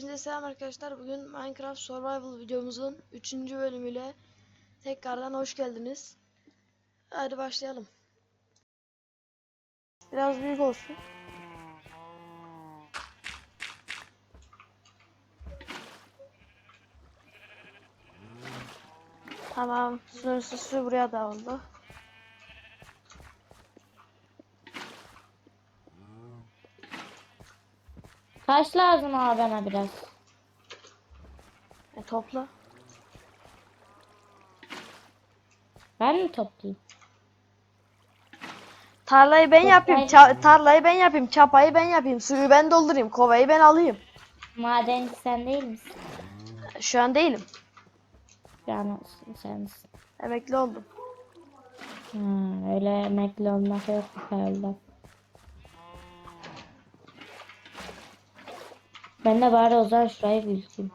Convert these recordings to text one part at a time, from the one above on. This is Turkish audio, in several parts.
Hepinize selam arkadaşlar. Bugün Minecraft Survival videomuzun 3. bölümüyle tekrardan hoş geldiniz. Hadi başlayalım. Biraz büyük olsun. Tamam. Sınırsız su buraya da oldu. Taş lazım abi bana biraz. E, topla. Ben mi toplayayım? Tarlayı ben yapayım. Ça- tarlayı ben yapayım. Çapayı ben yapayım. Suyu ben doldurayım. Kovayı ben alayım. Madenci sen değil misin? Şu an değilim. Yani sensin. Emekli oldum. Ha, öyle emekli olmak yok herhalde. Ben de bari o zaman şurayı büyüteyim.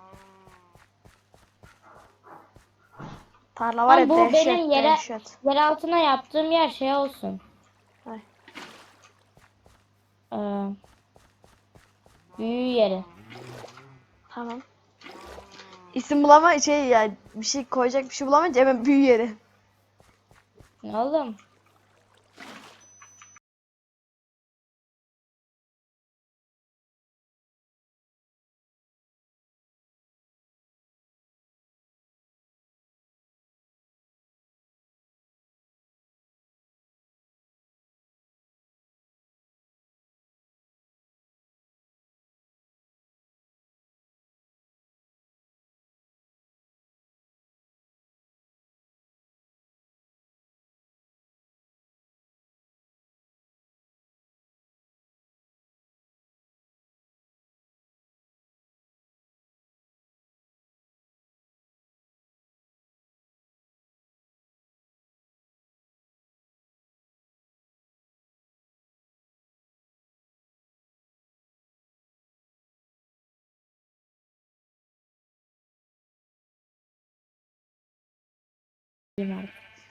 Tarla var ya bu dehşet, benim yere, dehşet. yer altına yaptığım yer şey olsun. Ay. Ee, büyü yeri. Tamam. İsim bulama şey ya bir şey koyacak bir şey bulamayınca hemen büyü yeri. Oğlum.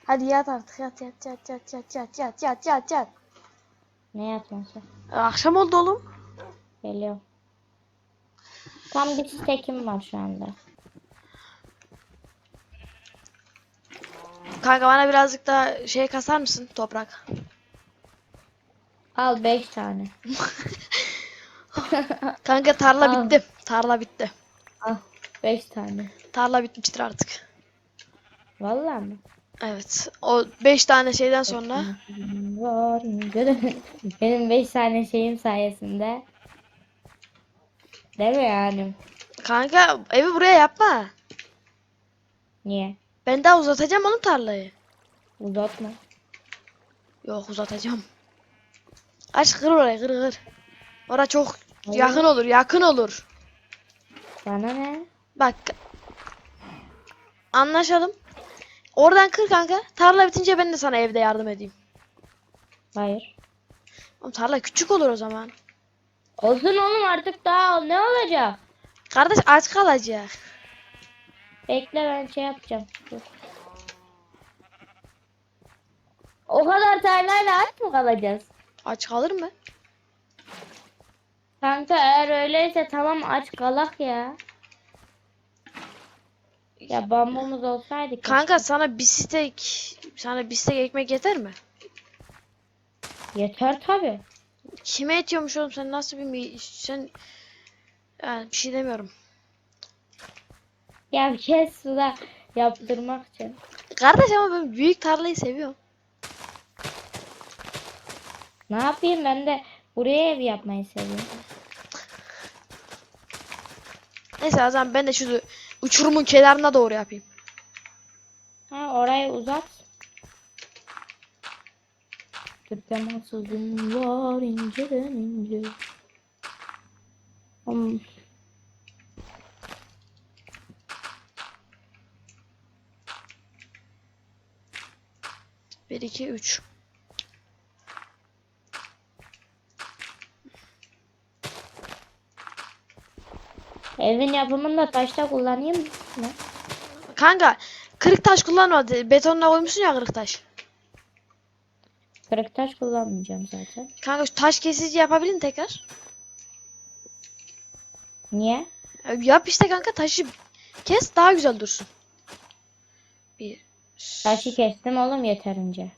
Hadi yat artık yat yat yat yat yat yat yat yat yat yat. Ne yatması? Akşam oldu oğlum. Geliyor. Tam bir stekim var şu anda. Kanka bana birazcık daha şey kasar mısın toprak? Al 5 tane. Kanka tarla Al. bitti. Tarla bitti. Al 5 tane. Tarla bitmiştir artık. Vallahi mi? Evet. O 5 tane şeyden sonra Benim 5 tane şeyim sayesinde. Değil mi yani? kanka evi buraya yapma. Niye? Ben daha uzatacağım oğlum tarlayı. Uzatma. Yok uzatacağım. Aç kır orayı kır kır. Ora çok Hayır. yakın olur yakın olur. Bana ne? Bak. Anlaşalım. Oradan kır kanka. Tarla bitince ben de sana evde yardım edeyim. Hayır. Oğlum tarla küçük olur o zaman. Olsun oğlum artık daha ne olacak? Kardeş aç kalacak. Bekle ben şey yapacağım. Dur. O kadar tarlayla aç mı kalacağız? Aç kalır mı? Kanka eğer öyleyse tamam aç kalak ya. Ya bambumuz olsaydı. Kanka sana bir stek sana bir stek ekmek yeter mi? Yeter tabi. Kime yetiyormuş oğlum sen nasıl bir mi sen yani bir şey demiyorum. Ya kes suda yaptırmak için. Kardeş ama ben büyük tarlayı seviyorum. Ne yapayım ben de buraya ev yapmayı seviyorum. Neyse o zaman ben de şu uçurumun kenarına doğru yapayım. Ha orayı uzat. Bir temassızım var inceden ince. Hmm. Bir iki üç. Evin yapımında taşta kullanayım mı? Kanka kırık taş kullanma. Betonla koymuşsun ya kırık taş. Kırık taş kullanmayacağım zaten. Kanka şu taş kesici yapabilir tekrar? Niye? Ya Yap işte kanka taşı kes daha güzel dursun. Bir. Taşı kestim oğlum yeterince.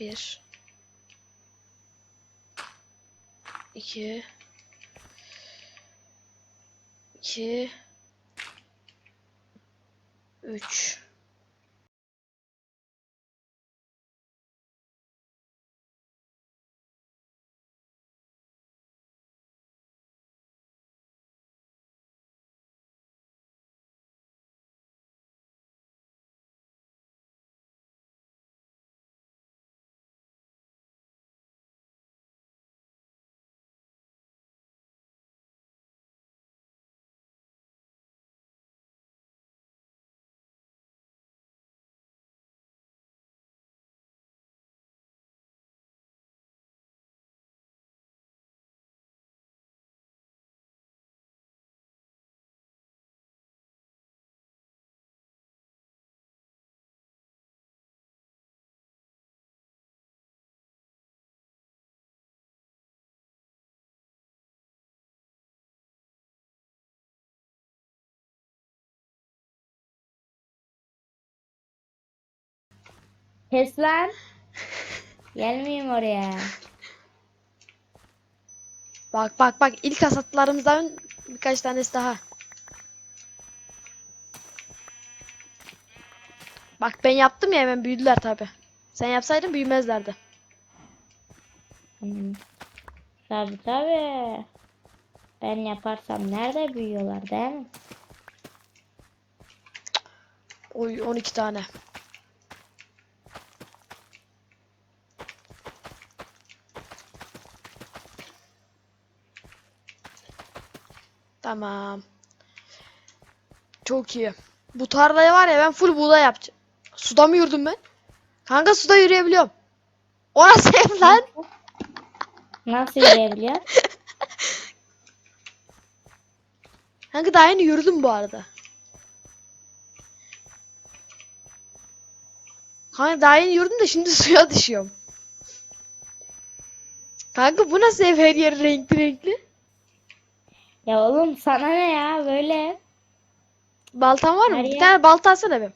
Bir. İki. İki. Üç. Kes lan. Gelmeyeyim oraya. Bak bak bak ilk hasatlarımızdan birkaç tanesi daha. Bak ben yaptım ya hemen büyüdüler tabi. Sen yapsaydın büyümezlerdi. Hmm. Tabii tabii. Ben yaparsam nerede büyüyorlar değil mi? Oy 12 tane. Tamam. Çok iyi. Bu tarlayı var ya ben full buğday yapacağım. Suda mı yürüdüm ben? Kanka suda yürüyebiliyorum. O nasıl ev lan? Nasıl yürüyebiliyor? Kanka daha yeni yürüdüm bu arada. Kanka daha yeni yürüdüm de şimdi suya düşüyorum. Kanka bu nasıl ev her yeri renkli renkli? Ya oğlum sana ne ya böyle? Baltan var mı? Her Bir yer- tane balta atsana be.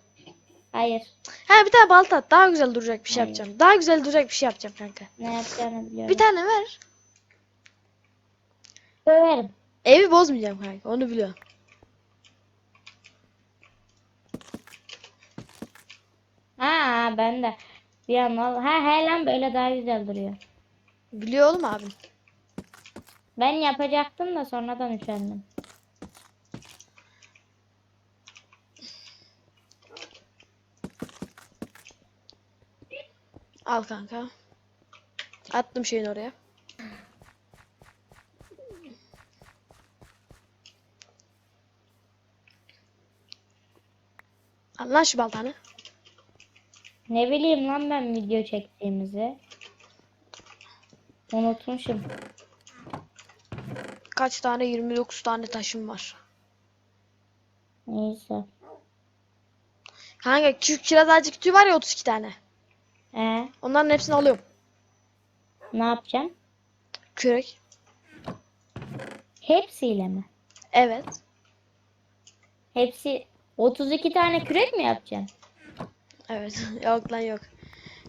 Hayır. Ha bir tane balta at. Daha güzel duracak bir şey Hayır. yapacağım. Daha güzel duracak bir şey yapacağım kanka. Ne yapacağını biliyorum. Bir tane ver. Döverim. Evi bozmayacağım kanka. Onu biliyorum. Ha ben de. Bir an ol- ha he lan böyle daha güzel duruyor. Biliyor oğlum abim. Ben yapacaktım da sonradan üşendim. Al kanka. Attım şeyin oraya. Al lan şu baltanı. Ne bileyim lan ben video çektiğimizi. Unutmuşum. Kaç tane? 29 tane taşım var. Neyse. Kanka küçük kiraz ağacı kütüğü var ya 32 tane. E Onların hepsini alıyorum. ne yapacağım? Kürek. Hepsiyle mi? Evet. Hepsi 32 tane kürek mi yapacaksın? Evet. yok lan yok.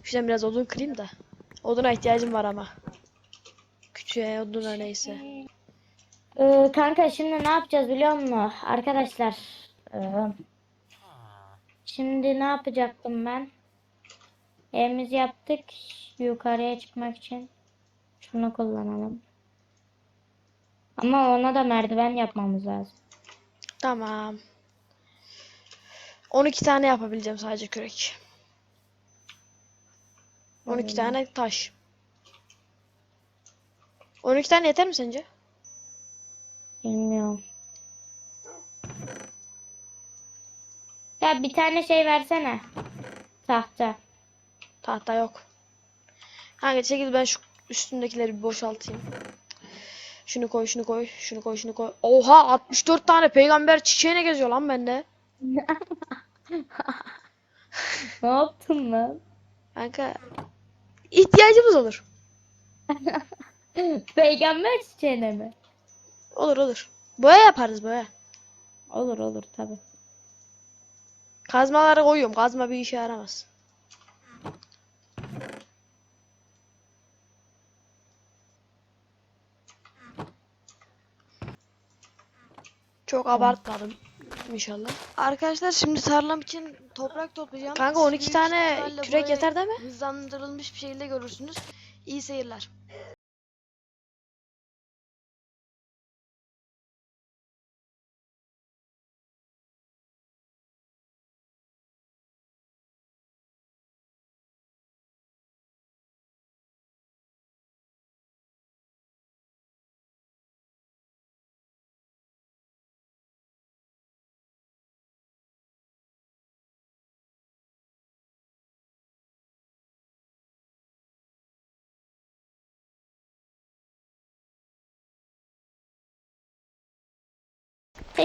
Şuradan biraz odun kırayım da. Oduna ihtiyacım var ama. Küçüğe oduna neyse. Ee, kanka şimdi ne yapacağız biliyor musun? Arkadaşlar. ee, şimdi ne yapacaktım ben? Evimizi yaptık. Yukarıya çıkmak için. Şunu kullanalım. Ama ona da merdiven yapmamız lazım. Tamam. 12 tane yapabileceğim sadece kürek. 12 tane taş. 12 tane yeter mi sence? Bilmiyorum. Ya bir tane şey versene. Tahta. Tahta yok. Kanka çekil ben şu üstündekileri bir boşaltayım. Şunu koy, şunu koy, şunu koy, şunu koy. Oha 64 tane peygamber çiçeğine geziyor lan bende. Ne yaptın lan? Kanka ihtiyacımız olur. Peygamber çiçeğine mi? Olur olur. Boya yaparız boya. Olur olur tabi. Kazmaları koyuyorum. Kazma bir işe yaramaz. Çok abartmadım inşallah. Arkadaşlar şimdi tarlam için toprak toplayacağım. Kanka 12 Büyük tane kürek yeter değil mi? Hızlandırılmış bir şekilde görürsünüz. İyi seyirler.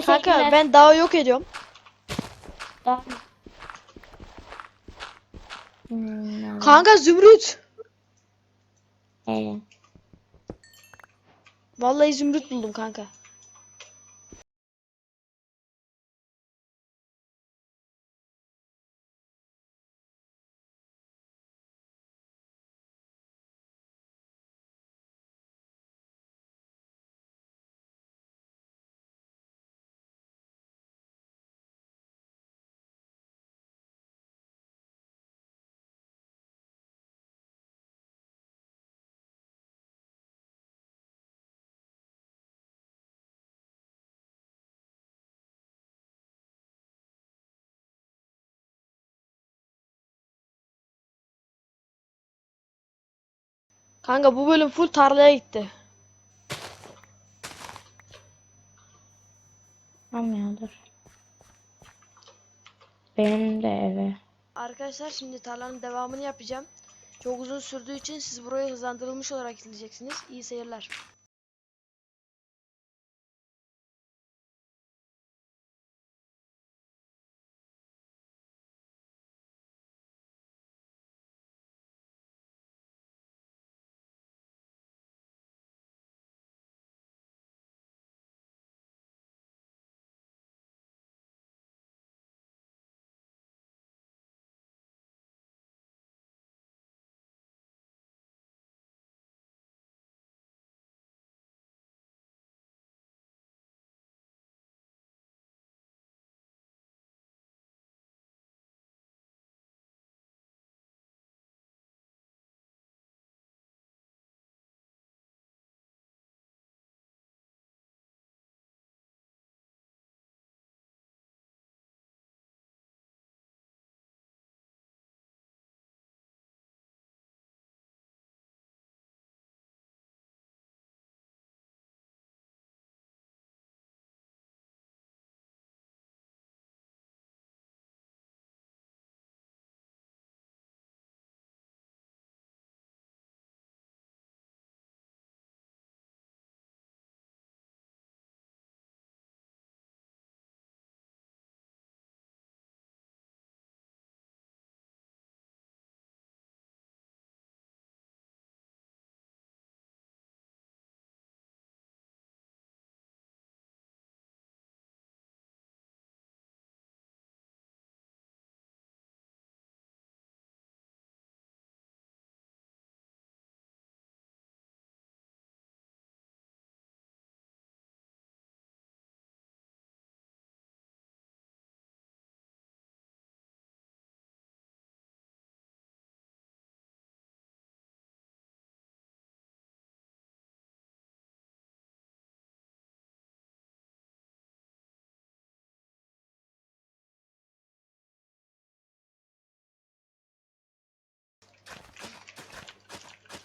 Teşekkürler. Kanka ben dağı yok ediyorum. Daha- Hmm, Kanka zümrüt. ee, Vallahi zümrüt buldum kanka. Kanka bu bölüm full tarlaya gitti. Almıyordur. Benim de eve. Arkadaşlar şimdi tarlanın devamını yapacağım. Çok uzun sürdüğü için siz burayı hızlandırılmış olarak izleyeceksiniz. İyi seyirler.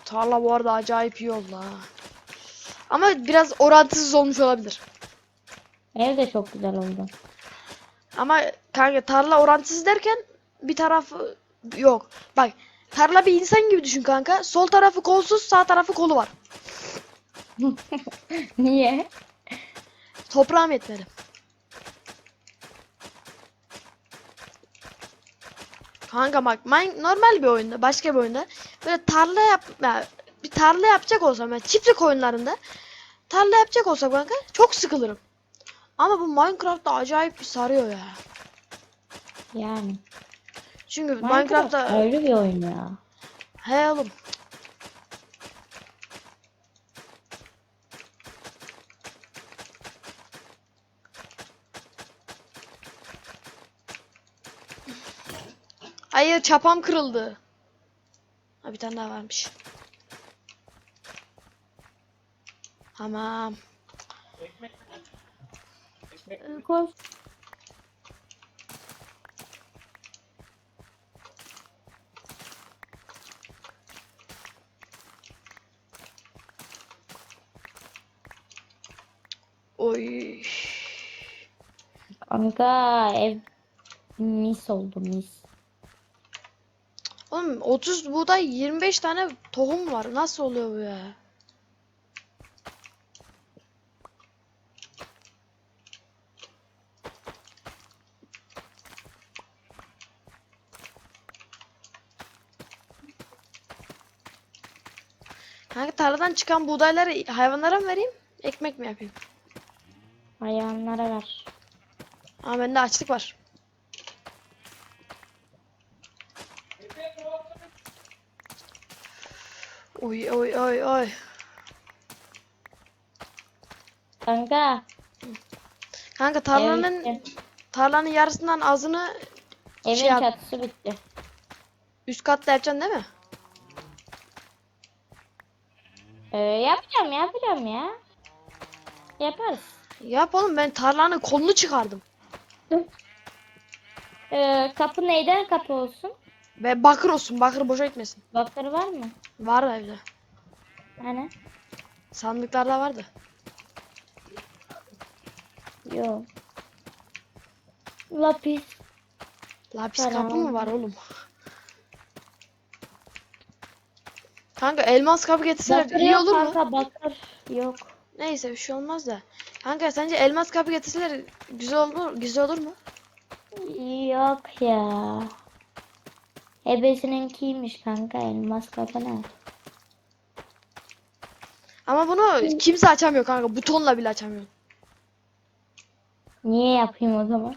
Tarla bu arada acayip iyi oldu ha. Ama biraz orantısız olmuş olabilir. Ev de çok güzel oldu. Ama kanka tarla orantısız derken bir tarafı yok. Bak tarla bir insan gibi düşün kanka. Sol tarafı kolsuz sağ tarafı kolu var. Niye? Toprağım yetmedi. Kanka bak mine- normal bir oyunda başka bir oyunda böyle tarla yap ya bir tarla yapacak olsam yani çiftlik oyunlarında tarla yapacak olsam kanka çok sıkılırım. Ama bu Minecraft'ta acayip bir sarıyor ya. Yani. Çünkü Minecraft Minecraft'ta ayrı bir oyun ya. he oğlum. Hayır çapam kırıldı. Ha bir tane daha varmış. Tamam. Ee, Koş. Oy. Kanka ev mis oldu mis. Oğlum 30 buğday 25 tane tohum var. Nasıl oluyor bu ya? Kanka tarladan çıkan buğdayları hayvanlara mı vereyim? Ekmek mi yapayım? Hayvanlara ver. Ama bende açlık var. Oy oy oy oy. Kanka. Kanka tarlanın tarlanın yarısından azını Evin şey yap- çatısı bitti. üst katta yapacaksın değil mi? Ee, yapacağım yapacağım ya. Yaparız. Yap oğlum ben tarlanın kolunu çıkardım. Ee, kapı neyden kapı olsun? Ve bakır olsun bakır boşa gitmesin. Bakır var mı? Var evde. Hani? Sandıklarda vardı. Yok. Lapis. Lapis Tamam. kapı mı var oğlum? Kanka elmas kapı getirseler Bakır iyi yok olur mu? kanka bakır yok. Neyse bir şey olmaz da. Kanka sence elmas kapı getirseler güzel olur güzel olur mu? Yok ya. Ebesininkiymiş kanka elmas ne? Ama bunu kimse açamıyor kanka. Butonla bile açamıyor. Niye yapayım o zaman?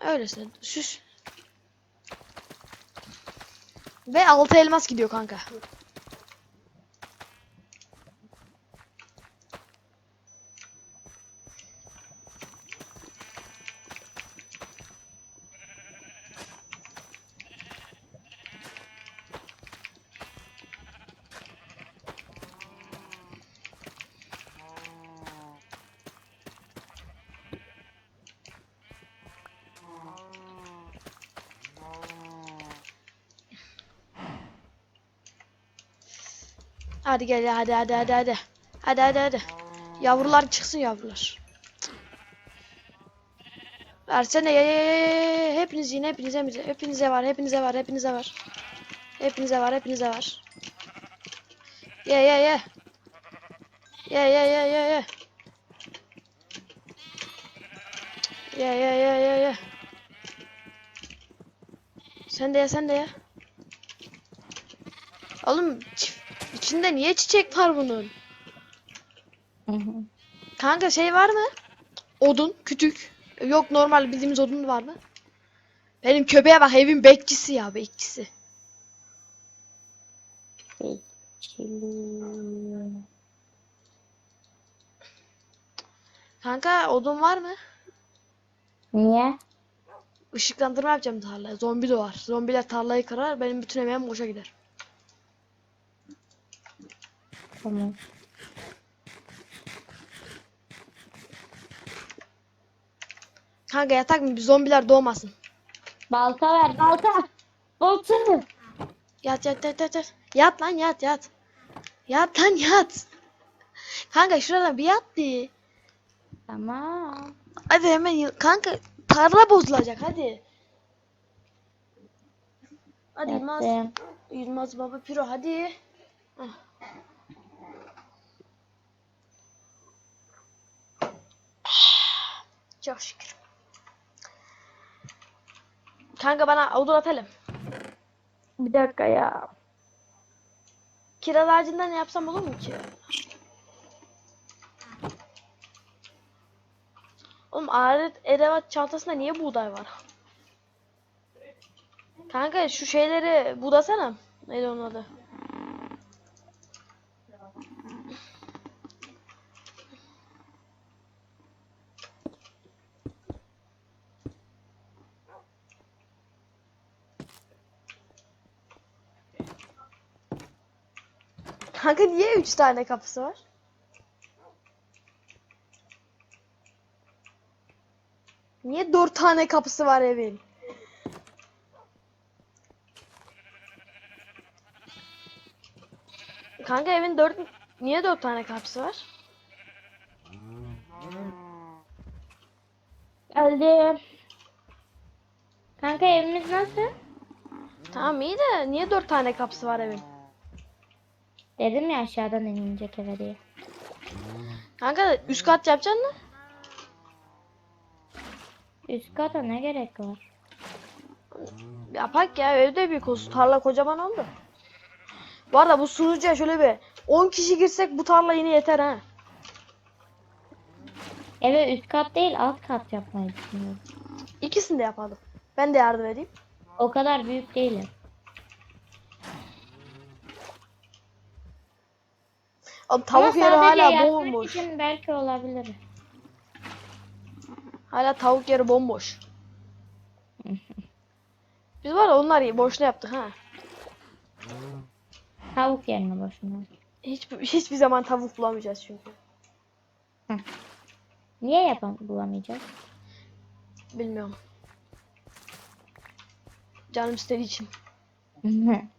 Öylesine süs. Ve altı elmas gidiyor kanka. Hadi gel ya, hadi hadi hadi hadi. Hadi hadi hadi. Yavrular çıksın yavrular. Versene ye ye ye. Hepiniz yiyin hepiniz hepinize hepinize var hepinize var hepinize var. Hepinize var hepinize var. Ye ye ye. Ye ye ye ye ye. Ye ye ye ye ye. Sen de ye sen de ye. Oğlum çi- içinde niye çiçek var bunun? Hı hı. Kanka şey var mı? Odun, kütük. Yok normal bildiğimiz odun var mı? Benim köpeğe bak evin bekçisi ya bekçisi. Bekçili. Kanka odun var mı? Niye? Işıklandırma yapacağım tarlaya. Zombi doğar. Zombiler tarlayı kırar. Benim bütün emeğim boşa gider. Tamam. Kanka yatak mı? Zombiler doğmasın. Balta ver balta. Balta. Yat yat yat yat yat. Yat lan yat yat. Yat lan yat. Kanka şuradan bir yat diye. Tamam. Hadi hemen kanka tarla bozulacak hadi. Hadi Yılmaz. Yılmaz baba piro hadi. Hah. Çok şükür. Kanka bana odun atalım. Bir dakika ya. Kiraz ağacından yapsam olur mu ki? Oğlum alet edevat çantasında niye buğday var? Kanka şu şeyleri budasana. Neydi onun adı? Kanka niye 3 tane kapısı var? Niye 4 tane kapısı var evin? Kanka evin 4 niye 4 tane kapısı var? Geldim. Kanka evimiz nasıl? Tamam iyi de niye 4 tane kapısı var evin? Dedim ya aşağıdan inilecek eve diye. Kanka üst kat yapacaksın mı? Üst kata ne gerek var? Yapak ya evde büyük olsun. Tarla kocaman oldu. Bu arada bu sunucuya şöyle bir 10 kişi girsek bu tarla yine yeter ha. Eve üst kat değil alt kat yapmayı düşünüyorum. İkisini de yapalım. Ben de yardım edeyim. O kadar büyük değilim. Oğlum tavuk Ama yeri sadece hala yatmak bomboş. için belki olabilir. Hala tavuk yeri bomboş. Biz var ya onları boşuna yaptık ha. Tavuk yerine boşuna. Hiç, hiçbir zaman tavuk bulamayacağız çünkü. Niye yapam bulamayacağız? Bilmiyorum. Canım istediği için.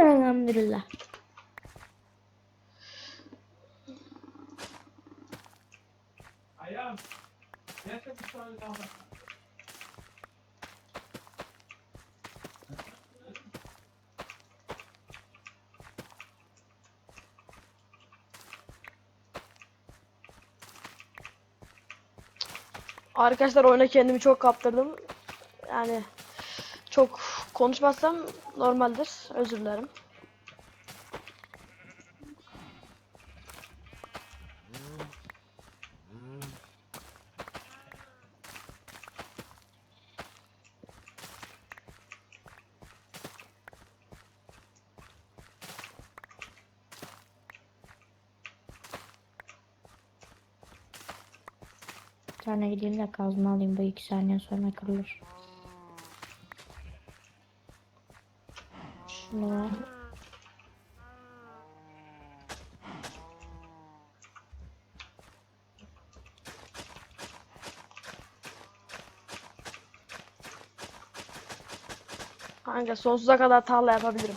Elhamdülillah. Ayağım. Neyse bir tane daha. Arkadaşlar oyuna kendimi çok kaptırdım. Yani çok konuşmazsam normaldir. Özür dilerim. Bir tane gideyim de kazma alayım bu iki saniye sonra kırılır. Kanka sonsuza kadar tarla yapabilirim.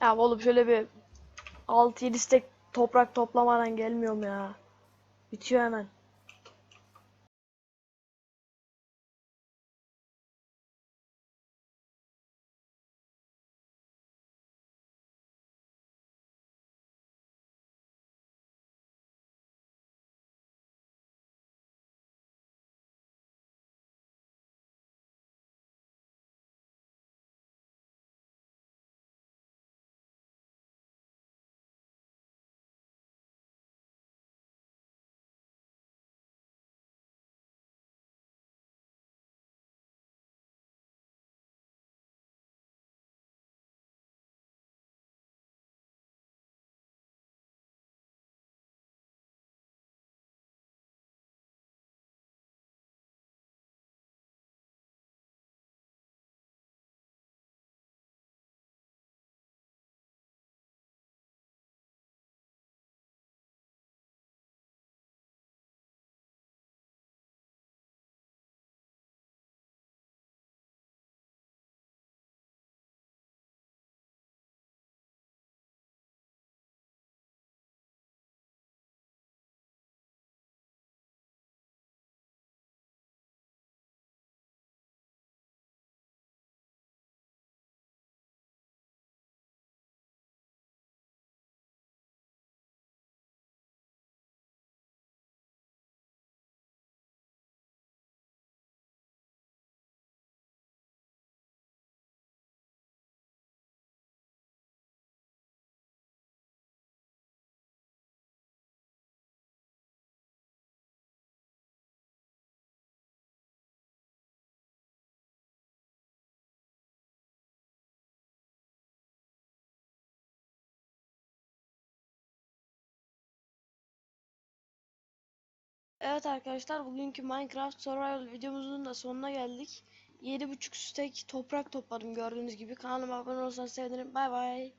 Ya oğlum şöyle bir 6-7 stek toprak toplamadan gelmiyorum ya. Bitiyor hemen. Evet arkadaşlar bugünkü Minecraft Survival videomuzun da sonuna geldik. 7.5 stek toprak topladım gördüğünüz gibi. Kanalıma abone olursanız sevinirim. Bay bay.